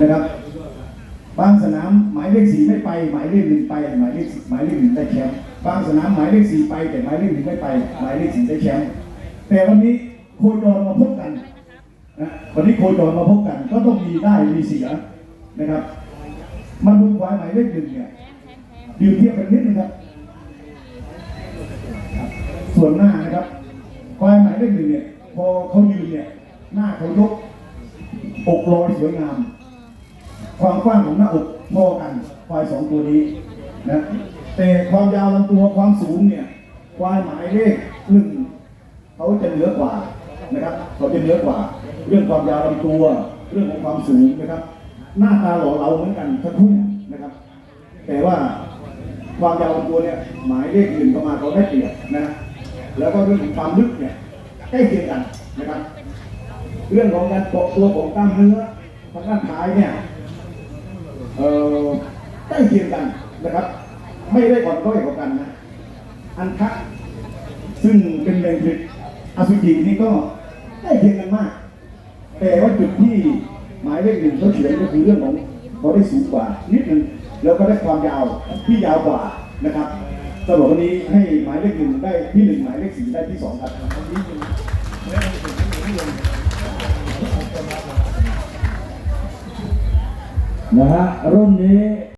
นะครับ บางสนามหมายเลขสี่ไม่ไป หมายเลขหนึ่งไป หมายเลขหมายเลขหนึ่งได้แชมป์บางสนามหมายเลขสี่ไป แต่หมายเลขหนึ่งไม่ไป หมายเลขสี่ได้แชมป์แต่วันนี้โคจรมาพบกันนะวันนี้โคจรมาพบกัน ก็ต้องมีได้มีเสียนะครับ มันดูควายหมายเลขหนึ่งเนี่ยยืนเทียบกันนิดนึงครับ ส่วนหน้านะครับควายหมายเลขหนึ่งเนี่ยพอเขายืนเนี่ยหน้าเขายกอกลอยสวยงาม ความกว้างของหน้าอกพอกันควายสองตัวนี้นะแต่ความยาวลำตัวความสูงเนี่ยควายหมายเลขหนึ่งเขาจะเหนือกว่านะครับเขาจะเหนือกว่า เรื่องความยาวลำตัวเรื่องของความสูงนะครับ หน้าตาหล่อเหลาเหมือนกันทั้งคู่นะครับ แต่ว่าความยาวลำตัวเนี่ยหมายเลขหนึ่งประมาณเขาได้เปรียบนะแล้วก็เรื่องของความลึกเนี่ยใกล้เคียงกันนะครับ เรื่องของการเกาะตัวของกล้ามเนื้อทางด้านท้ายเนี่ย ใกล้เคียงกันนะครับ ไม่ได้อ่อนด้อยกว่ากันนะ อันคักซึ่งเป็นแรงผลิตอสุจินี่ก็ใกล้เคียงกันมาก แต่ว่าจุดที่หมายเลขหนึ่งเขาเฉือนก็คือเรื่องของเขาได้สูงกว่านิดนึงแล้วก็ได้ความยาวที่ยาวกว่านะครับสำหรับวันนี้ให้หมายเลขหนึ่งได้ที่หนึ่งหมายเลขสี่ได้ที่สองครับ นะฮะรุ่นนี้